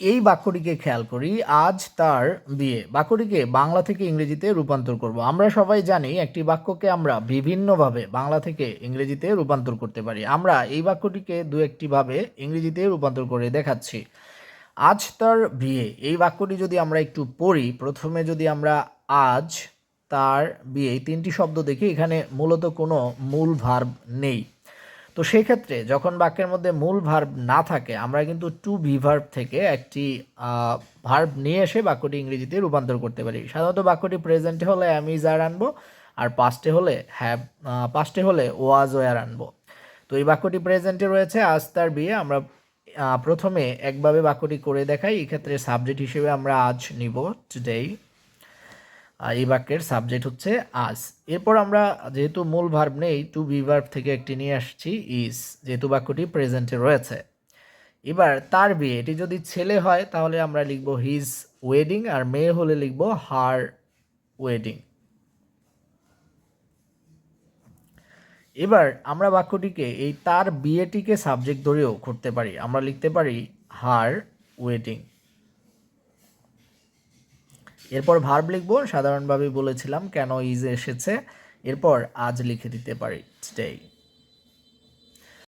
এই বাক্যটিকে খেয়াল করি, আজ তার বিয়ে। বাক্যটিকে বাংলা থেকে ইংরেজিতে রূপান্তর করব। আমরা সবাই জানি একটি বাক্যকে আমরা বিভিন্নভাবে বাংলা থেকে ইংরেজিতে রূপান্তর করতে পারি। আমরা এই বাক্যটিকে দু একটিভাবে ইংরেজিতে রূপান্তর করে দেখাচ্ছি। আজ তার বিয়ে। এই বাক্যটি যদি আমরা একটু পড়ি, প্রথমে যদি আমরা আজ তার বিয়ে তিনটি শব্দ দেখি, এখানে মূলত কোনো মূল ভার্ব নেই। তো সেই ক্ষেত্রে যখন বাক্যের মধ্যে মূল ভার্ব না থাকে, আমরা কিন্তু টু বি ভার্ব থেকে একটি ভার্ব নিয়ে এসে বাক্যটি ইংরেজিতে রূপান্তর করতে পারি। সাধারণত বাক্যটি প্রেজেন্টে হলে আমি যার আনব, আর পাস্টে হলে হ্যাভ পাস্টে হলে ওয়াজ ওয়ার আনব। তো এই বাক্যটি প্রেজেন্টে রয়েছে আজ তার বিয়ে আমরা প্রথমে একভাবে বাক্যটি করে দেখাই। এক্ষেত্রে সাবজেক্ট হিসেবে আমরা আজ নিব আর এই বাক্যের সাবজেক্ট হচ্ছে আজ এরপর আমরা যেহেতু মূল ভার্ব নেই টু বি ভার্ব থেকে একটি নিয়ে আসছি ইজ যেহেতু বাক্যটি প্রেজেন্টে রয়েছে। এবার তার বিয়ে, এটি যদি ছেলে হয়, তাহলে আমরা লিখব হিজ ওয়েডিং আর মেয়ে হলে লিখব হার ওয়েডিং এবার আমরা বাক্যটিকে, এই তার বিয়েটিকে সাবজেক্ট ধরেও করতে পারি। আমরা লিখতে পারি হার ওয়েডিং এরপর ভার্ব লিখব সাধারণভাবে বলেছিলাম কেন ইজ এসেছে। এরপর আজ লিখে দিতে পারি টুডে